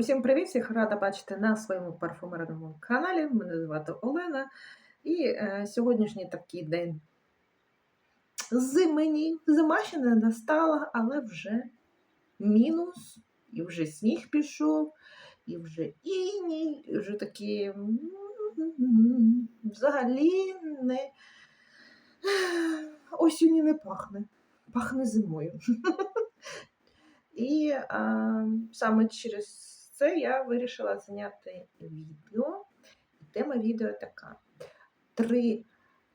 Усім привіт! Всіх рада бачити на своєму парфумерному каналі. Мене звати Олена. І е, сьогоднішній такий день зимені. Зима ще не настала, але вже мінус, і вже сніг пішов, і вже іній, і вже такі взагалі не осінню не пахне. Пахне зимою. І а, саме через це я вирішила зняти відео. Тема відео така: три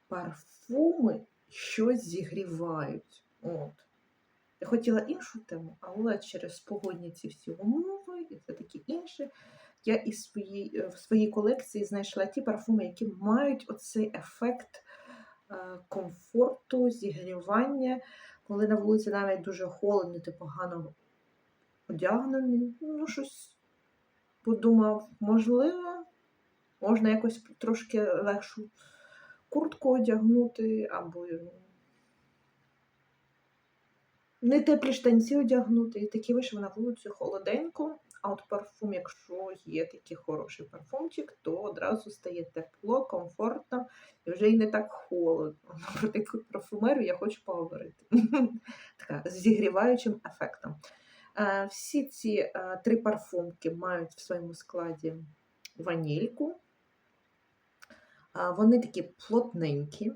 парфуми, що зігрівають. От. Я хотіла іншу тему, але через погодні ці всі умови і все таке інше. Я із своїй, в своїй колекції знайшла ті парфуми, які мають оцей ефект е, комфорту, зігрівання, коли на вулиці навіть дуже холодно, ти погано одягнений. Ну, щось подумав, можливо, можна якось трошки легшу куртку одягнути, або не теплі штанці одягнути. І такі вийшов на вулицю холоденько. А от парфум, якщо є такий хороший парфумчик, то одразу стає тепло, комфортно і вже й не так холодно. Про таку парфумерію я хочу поговорити. Така з зігріваючим ефектом. Е, Всі ці е, три парфумки мають в своєму складі ванільку. Е, Вони такі плотненькі.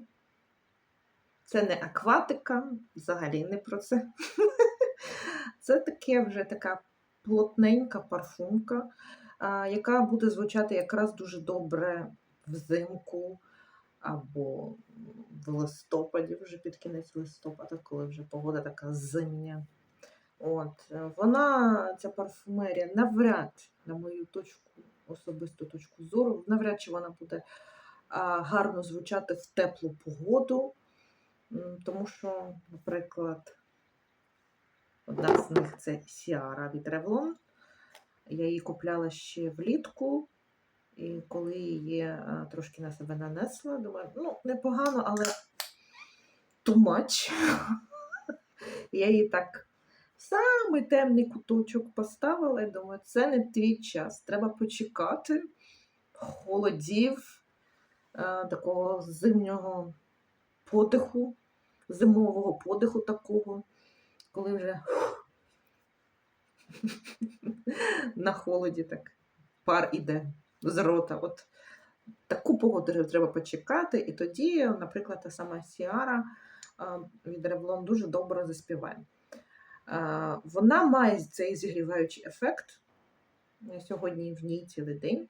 Це не акватика, взагалі не про це. Це таке вже така плотненька парфумка, яка буде звучати якраз дуже добре взимку або в листопаді, вже під кінець листопада, коли вже погода така зимня. От, е, Вона, ця парфумерія, навряд, на мою точку, особисту точку зору, навряд чи вона буде гарно звучати в теплу погоду. Тому що, наприклад, одна з них це Сіара від Revlon. Я її купляла ще влітку, і коли її а, трошки на себе нанесла, думаю, ну, непогано, але too much. Я її так самий темний куточок поставила і думаю, це не твій час. Треба почекати холодів, е, такого зимнього подиху, зимового подиху такого, коли вже на холоді так пар іде з рота. От таку погоду треба почекати, і тоді, наприклад, та сама Сіара від Revlon дуже добре заспіває. А, Вона має цей зігріваючий ефект. Сьогодні в ній цілий день.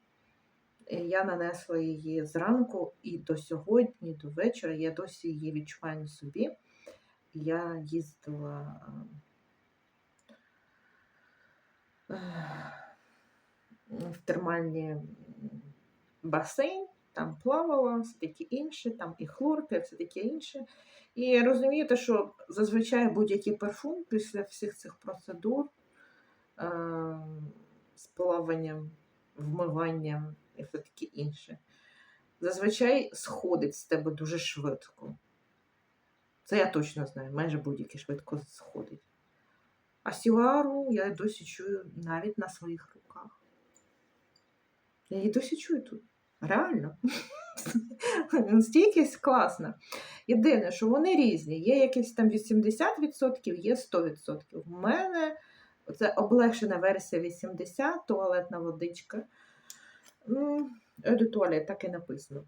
Е, Я нанесла її зранку і до сьогодні, до вечора. Я досі її відчуваю на собі. Я їздила е, в термальний басейн, там плавала, все таке інше, там і хлорка, все таке інше. І розумієте, що зазвичай будь-який парфум після всіх цих процедур е, з плаванням, вмиванням і все таке інше, зазвичай сходить з тебе дуже швидко. Це я точно знаю, майже будь-який швидко сходить. А сіару я досі чую навіть на своїх руках. Я її досі чую тут. Реально. Стійкість класна. Єдине, що вони різні. Є якісь там 80%, є 100%. У мене це облегшена версія 80, туалетна водичка. Еду так і написано.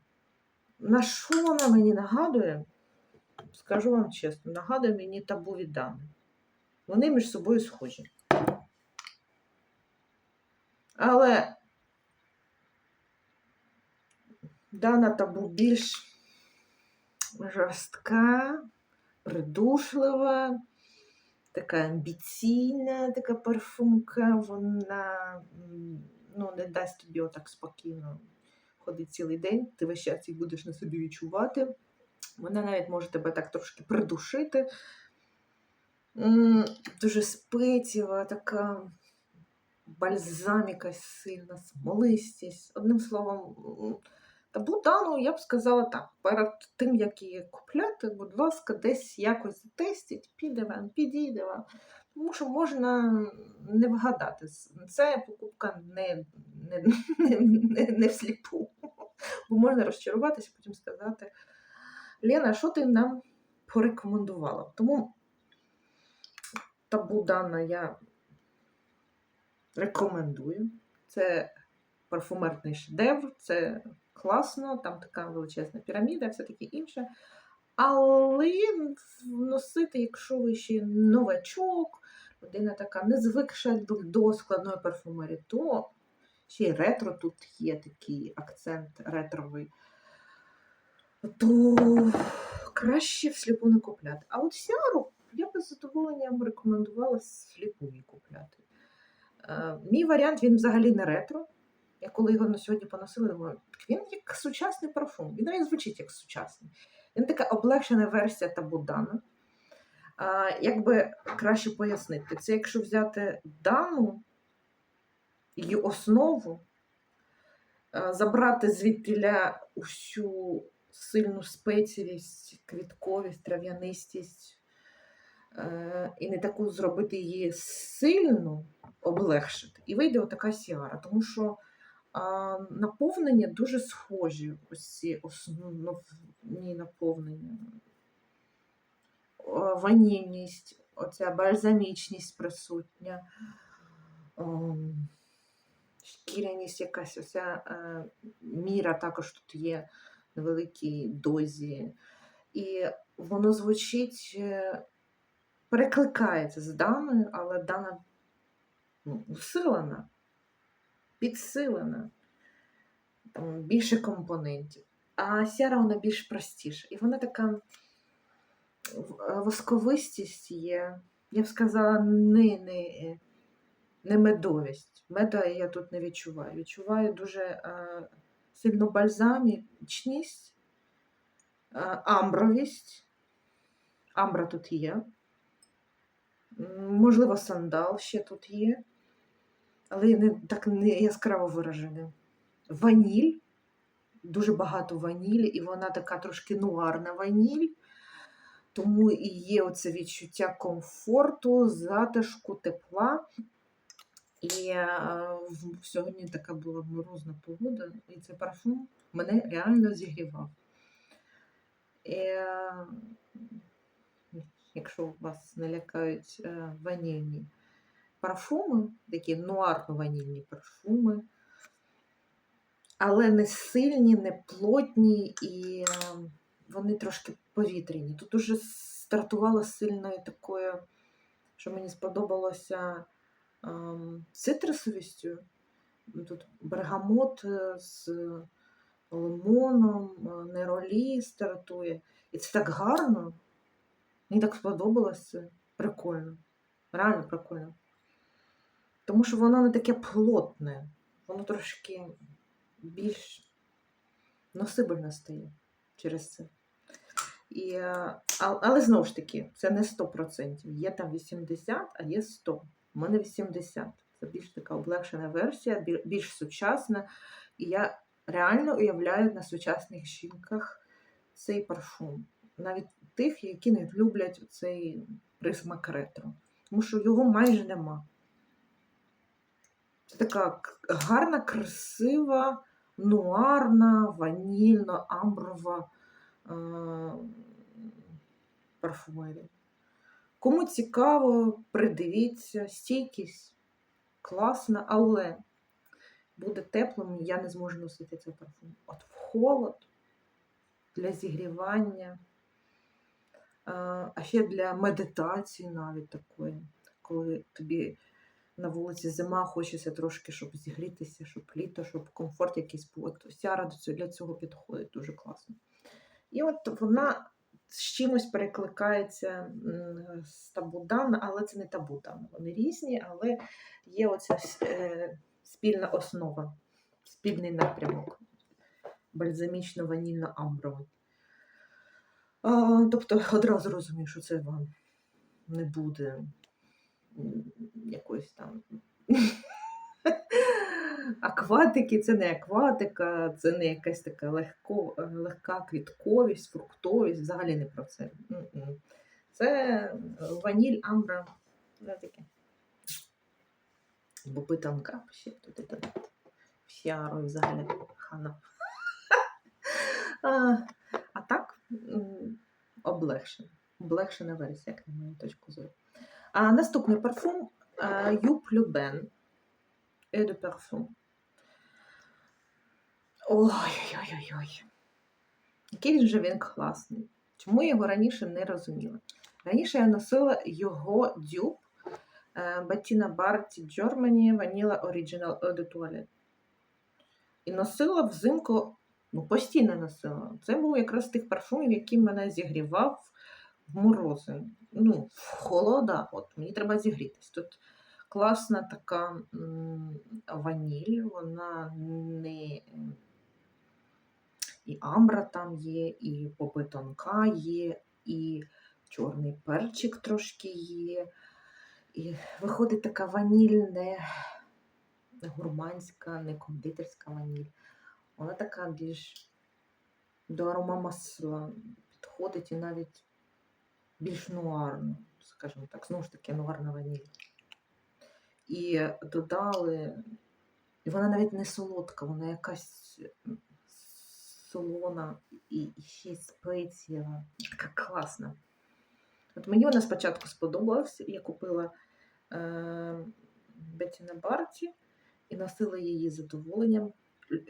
На що вона мені нагадує? Скажу вам чесно, нагадує мені табу від Дани. Вони між собою схожі. Але Дана табу більш жорстка, придушлива, така амбіційна, така парфумка, вона ну, не дасть тобі отак спокійно ходити цілий день, ти весь час їх будеш на собі відчувати. Вона навіть може тебе так трошки придушити. Дуже спецєва, така бальзаміка сильна, смолистість. Одним словом, табу Дану, я б сказала так, перед тим, як її купляти, будь ласка, десь якось затестіть, піде вам, підійде вам. Тому що можна не вгадати. Це покупка не, не, не, не, не всліпу. Бо можна розчаруватися, потім сказати: Лена, що ти нам порекомендувала? Тому табу Дана я рекомендую. Це парфумерний шедевр, це класно, там така величезна піраміда, все таке інше. Але носити, якщо ви ще новачок, людина така не звикша до, складної парфумерії, то ще й ретро тут є такий акцент ретровий, то краще всліпу не купляти. А от сяру я би з задоволенням рекомендувала всліпу її купляти. Е, мій варіант він взагалі не ретро. Я коли його на сьогодні поносила, думаю, «Так він як сучасний парфум. Він навіть звучить як сучасний. Він така облегшена версія табудана. А, Як би краще пояснити, це якщо взяти дану, її основу, забрати звідтіля усю сильну спеціїсть, квітковість, трав'янистість, і не таку зробити її сильну, облегшити. І вийде отака сіара. Тому що наповнення дуже схожі, ось ці основні наповнення. Ванільність, оця бальзамічність присутня, шкіряність якась, оця е, міра також тут є на великій дозі. І воно звучить, е, перекликається з даною, але дана ну, усилена підсилена, там більше компонентів. А сяра вона більш простіша. І вона така восковистість є, я б сказала, не, не, не медовість. Меда я тут не відчуваю. Відчуваю дуже е, сильну бальзамічність, е, амбровість. Амбра тут є. Можливо, сандал ще тут є але не так не яскраво виражене. Ваніль, дуже багато ванілі, і вона така трошки нуарна ваніль. Тому і є оце відчуття комфорту, затишку, тепла. І е, сьогодні така була морозна погода, і цей парфум мене реально зігрівав. Е, якщо вас не лякають е, ванільні парфуми, такі нуарно-ванільні парфуми, але не сильні, не плотні і ем, вони трошки повітряні. Тут уже стартувала сильною такою, що мені сподобалося ем, цитрусовістю. Тут бергамот е, з лимоном, е, неролі стартує. І це так гарно. Мені так сподобалося. Прикольно. Реально прикольно. Тому що воно не таке плотне, воно трошки більш носибельне стає через це. І, Але знову ж таки, це не 100%. Є там 80, а є 100. У мене 80. Це більш така облегшена версія, більш сучасна. І я реально уявляю на сучасних жінках цей парфум. Навіть тих, які не люблять цей присмак ретро. Тому що його майже нема. Така гарна, красива, нуарна, ванільна, амброва е парфумерія. Кому цікаво, придивіться, стійкість класна, але буде теплим, я не зможу носити цей парфум. От в холод для зігрівання, а ще для медитації навіть такої, коли тобі на вулиці зима, хочеться трошки, щоб зігрітися, щоб літо, щоб комфорт якийсь був. От Сяра для цього підходить дуже класно. І от вона з чимось перекликається з табудан, але це не табудан. Вони різні, але є оця е, спільна основа, спільний напрямок, бальзамічно ванільно амбровий Тобто одразу розумію, що це вам не буде якоїсь там. Акватики це не акватика, це не якась така легко, легка квітковість, фруктовість, взагалі не про це. Це ваніль, амбра, таке. Боби ще туди додати. Фіару взагалі хана. А, а так, облегшена. Облегшена версія, як на мою точку зору. А наступний парфум Юп Любен. Eau de Parfum. Ой-ой-ой-ой. Який же він класний. Чому я його раніше не розуміла? Раніше я носила його дюб е, Bettina Barty Germany Vanilla Original Eau de Toilette. І носила взимку, ну, постійно носила. Це був якраз тих парфумів, який мене зігрівав морози. Ну, холода, от мені треба зігрітись. Тут класна така ваніль, вона не. І амбра там є, і попи тонка є, і чорний перчик трошки є. І виходить така ваніль не гурманська, не кондитерська ваніль. Вона така більш до аромамасла підходить і навіть більш нуарно, скажімо так, знову ж таки, нуарна ваніль. І додали, і вона навіть не солодка, вона якась солона і ще й спеціява. Така класна. От мені вона спочатку сподобалась. Я купила е, Беті на Барті і носила її задоволенням.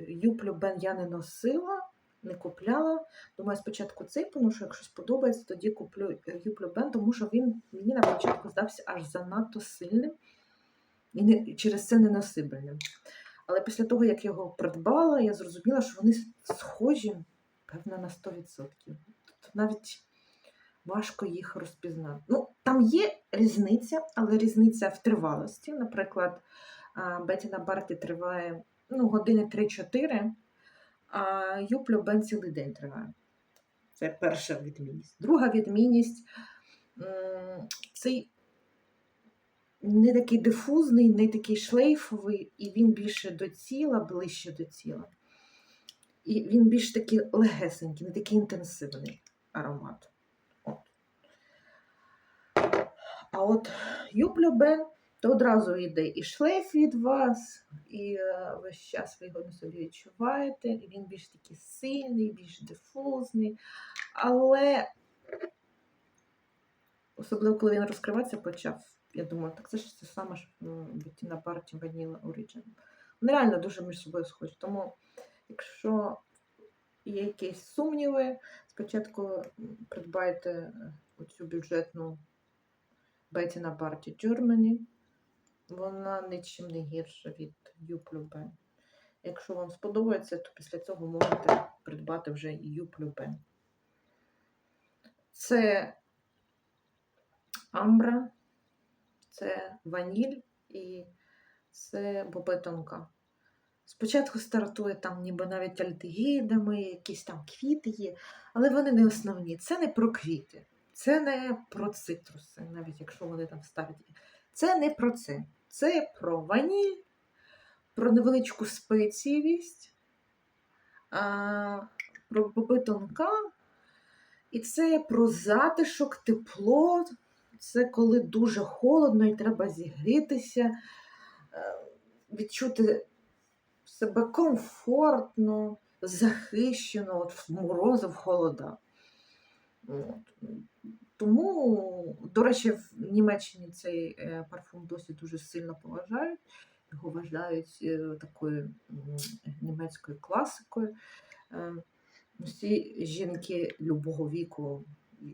Юплю Бен я не носила, не купляла. Думаю, спочатку цей, тому що якщо сподобається, тоді куплю Юплю Бен, тому що він мені на початку здався аж занадто сильним і не, через це ненасибельним. Але після того, як його придбала, я зрозуміла, що вони схожі, певно, на 100%. Тобто навіть важко їх розпізнати. Ну, там є різниця, але різниця в тривалості. Наприклад, Бетіна Барті триває ну, години 3-4, а Юплю Бен цілий день триває. Це перша відмінність. Друга відмінність цей не такий дифузний, не такий шлейфовий, і він більше до тіла, ближче до тіла. І він більш такий легесенький, не такий інтенсивний аромат. От. А от Юплюбен, то одразу йде і шлейф від вас, і е, весь час ви його на собі відчуваєте. І він більш такий сильний, більш дифузний. Але особливо, коли він розкриватися почав, я думаю, так це ж це саме ж Беттіна Барті Ваніла Origin. Вони реально дуже між собою схожі. Тому, якщо є якісь сумніви, спочатку придбайте оцю бюджетну Беттіна Барті Germany. Вона нічим не гірша від Юплюбен. Якщо вам сподобається, то після цього можете придбати вже Юплюбен. Це амбра це ваніль і це бобетонка. Спочатку стартує там ніби навіть альдегідами, якісь там квіти є, але вони не основні. Це не про квіти, це не про цитруси, навіть якщо вони там ставлять. Це не про це. Це про ваніль, про невеличку спеціївість, про бобетонка. І це про затишок, тепло, це коли дуже холодно і треба зігрітися, е, відчути себе комфортно, захищено от в морози, в холода. От. Тому, до речі, в Німеччині цей е, парфум досі дуже сильно поважають. Його вважають е, такою німецькою класикою. Всі жінки любого віку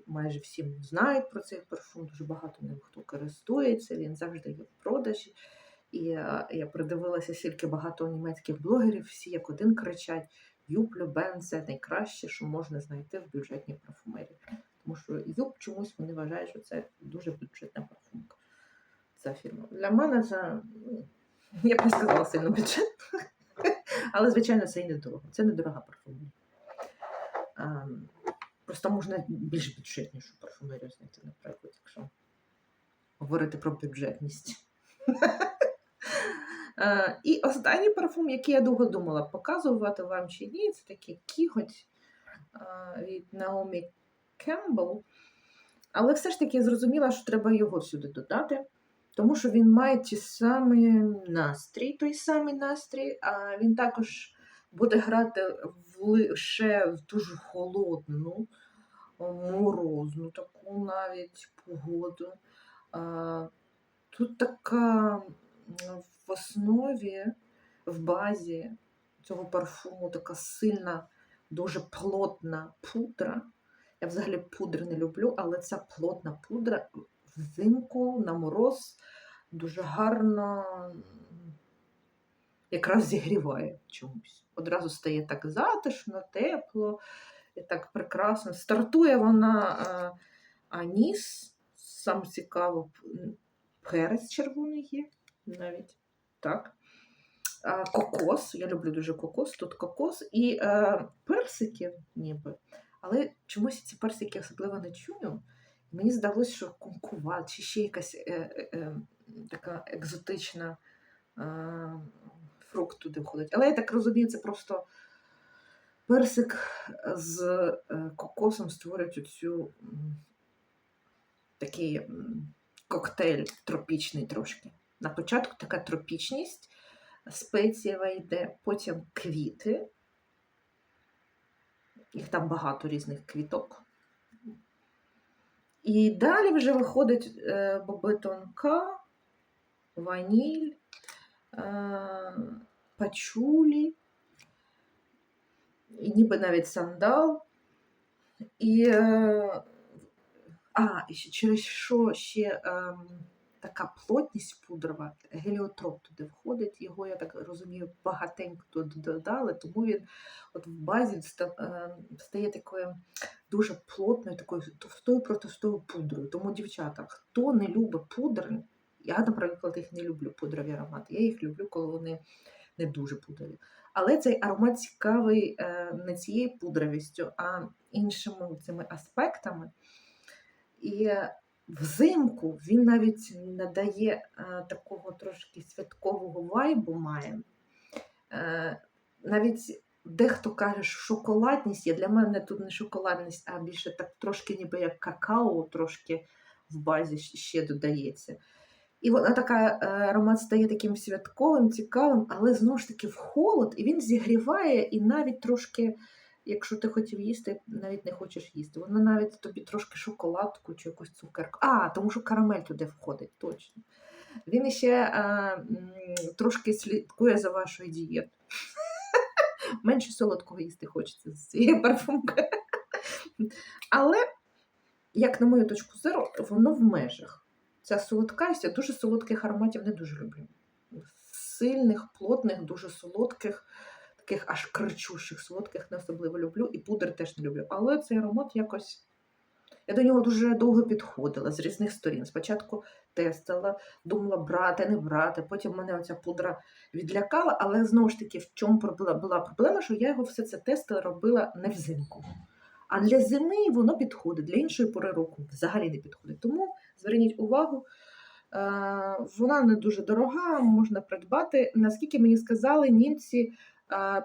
майже всі знають про цей парфум, дуже багато ним хто користується, він завжди є в продажі. І я придивилася, скільки багато німецьких блогерів, всі як один кричать: Юб Любен це найкраще, що можна знайти в бюджетній парфумерії. Тому що Юб чомусь вони вважають, що це дуже бюджетна парфумка. Ця фірма. Для мене це, ну, я б не сказала сильно бюджетна, але, звичайно, це і недорого. Це недорога парфумерія. Ем, Просто можна більш бюджетнішу парфумерію знайти, наприклад, якщо говорити про бюджетність. Е, і останній парфум, який я довго думала, показувати вам чи ні, це такий кіготь е, від Наомі Кембл. Але все ж таки зрозуміла, що треба його сюди додати. тому що він має ті самі настрій, той самий настрій, а він також буде грати в лише в дуже холодну, морозну таку навіть погоду. Тут така в основі, в базі цього парфуму така сильна, дуже плотна пудра. Я взагалі пудри не люблю, але ця плотна пудра взимку на мороз дуже гарно якраз зігріває чомусь. Одразу стає так затишно, тепло і так прекрасно. Стартує вона е, аніс, сам цікаво, перець червоний є навіть. Так. Кокос, я люблю дуже кокос, тут кокос і е, персики ніби. Але чомусь ці персики особливо не чую. Мені здалося, що кумкуват чи ще якась е, е, е, така екзотична е, фрукт туди входить. Але я так розумію, це просто персик з е, кокосом створюють оцю такий коктейль тропічний трошки. На початку така тропічність, спецієва йде, потім квіти. Їх там багато різних квіток. І далі вже виходить е, боби тонка, ваніль, е, пачулі, і ніби навіть сандал. І, е, а, і через що ще ем, така плотність пудрова, геліотроп туди входить, його, я так розумію, багатенько додали, тому він от в базі е, стає такою дуже плотною, такою товстою протовстою пудрою. Тому, дівчата, хто не любить пудри, я, наприклад, їх не люблю, пудрові аромати. Я їх люблю, коли вони не дуже пудрові. Але цей аромат цікавий е, не цією пудровістю, а іншими цими аспектами. І е, взимку він навіть надає е, такого трошки святкового вайбу має. Е, навіть дехто каже, що шоколадність є. Для мене тут не шоколадність, а більше так трошки ніби як какао, трошки в базі ще додається. І вона така, е, аромат стає таким святковим, цікавим, але знову ж таки в холод, і він зігріває, і навіть трошки, якщо ти хотів їсти, навіть не хочеш їсти. Воно навіть тобі трошки шоколадку чи якусь цукерку. А, тому що карамель туди входить, точно. Він іще е, м, трошки слідкує за вашою дієтою. Менше солодкого їсти хочеться з цієї парфумки. Але, як на мою точку зору, воно в межах. Ця солодкасть, я дуже солодких ароматів не дуже люблю. Сильних, плотних, дуже солодких, таких аж кричущих, солодких не особливо люблю, і пудр теж не люблю. Але цей аромат якось. Я до нього дуже довго підходила з різних сторін. Спочатку тестила, думала брати, не брати. Потім мене оця пудра відлякала, але знову ж таки, в чому була, проблема, що я його все це тестила робила не взимку. А для зими воно підходить, для іншої пори року взагалі не підходить. Тому зверніть увагу, е, вона не дуже дорога, можна придбати. Наскільки мені сказали, німці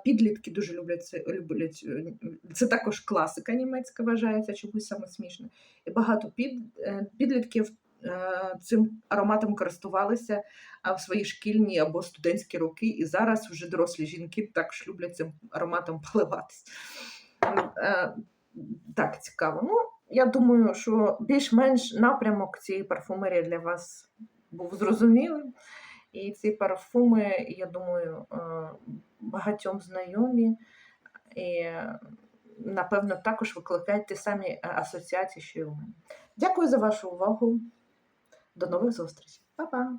підлітки дуже люблять це. Люблять. е, Це також класика німецька вважається, чомусь саме смішно. І багато під, е, підлітків е, цим ароматом користувалися в свої шкільні або студентські роки, і зараз вже дорослі жінки також люблять цим ароматом поливатись. Е, Так, цікаво. Ну, я думаю, що більш-менш напрямок цієї парфумерії для вас був зрозумілим. І ці парфуми, я думаю, багатьом знайомі. І, напевно, також викликають ті самі е, асоціації, що й у мене. Дякую за вашу увагу. До нових зустрічей. Па-па!